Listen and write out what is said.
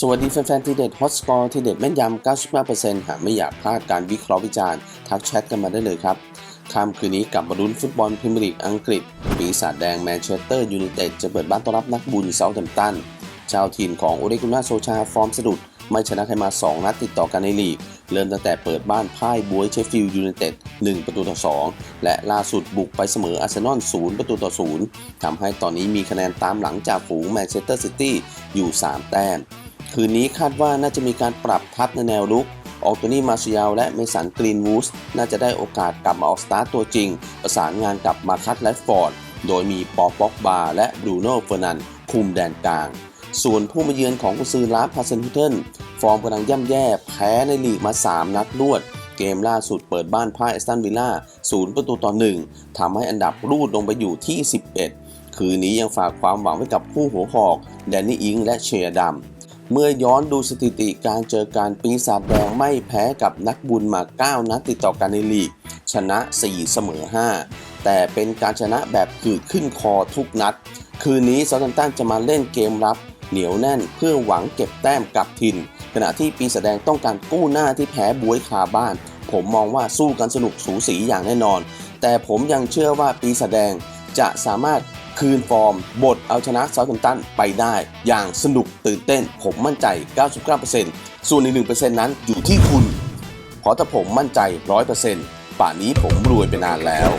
สวัสดีแฟนๆทีเด็ดฮอตสกอร์ทีเด็ดแม่นยำ 95%หากไม่อยากพลาดการวิเคราะห์วิจารณ์ ทักแชทกันมาได้เลยครับค่ำคืนนี้กลับมาลุ้นฟุตบอลพรีเมียร์ลีกอังกฤษ ปีศาจแดงแมนเชสเตอร์ยูไนเต็ดจะเปิดบ้านต้อนรับนักบุญเซาท์แฮมป์ตันชาวทีมของโอเดกุน่าโซชาฟอร์มสะดุด ไม่ชนะใครมา 2 นัดติดต่อกันในลีก เริ่มตั้งแต่เปิดบ้านพ่ายบวยเชฟฟิลด์ยูไนเต็ด 1 ประตูต่อ 2 และล่าสุดบุกไปเสมออาร์เซนอล 0 ประตูต่อ 0ทำให้ตอนนี้มีคะแนนตามหลังจากฝูงแมนเชสเตอร์ซิตี้อยู่ 3 แต้ม คืนนี้คาดว่าน่าจะมีการปรับทัพในแนวรุก ออกตัวนี่มาเซียลและเมสันกรีนวูสน่าจะได้โอกาสกลับมาออกสตาร์ตตัวจริง ประสานงานกับมาคัตและฟอร์ด โดยมีปอป็อกบาและบรูโน่เฟอร์นันคุมแดนกลาง ส่วนผู้มาเยือนของกุซือลาพาเซนฮุเทนฟอร์มกำลังย่ำแย่แพ้ในลีกมา 3 นัดรวดเกมล่าสุดเปิดบ้านพ่ายแอสตันวิลล่า0ประตูต่อ1ทำให้อันดับรูดลงไปอยู่ที่ 11 คืนนี้ยังฝากความหวังไว้กับผู้หัวหอก แดนนี่อิงและเชียร์ดำ เมื่อย้อนดูสถิติการเจอการปีศาจแดงไม่แพ้กับนักบุญมา 9 นัดติดต่อกันในลีก ชนะ 4 เสมอ 5 แต่เป็นการชนะแบบขืดขึ้นคอทุกนัด คืนนี้ซาตันตันจะมาเล่นเกมรับเหนียวแน่นเพื่อหวังเก็บแต้มกับถิ่นขณะที่ปีศาจแดงต้องการกู้หน้าที่แพ้บวยคาบ้าน ผมมองว่าสู้กันสนุกสูสีอย่างแน่นอน แต่ผมยังเชื่อว่าปีศาจแดงจะสามารถ คืนฟอร์ม บทเอาชนะเซาท์แฮมป์ตันไปได้ อย่างสนุกตื่นเต้น ผมมั่นใจ 99%ส่วนอีก1%นั้นอยู่ที่คุณเพราะถ้าผมมั่นใจ 100%ป่านนี้ผมรวยไปนานแล้ว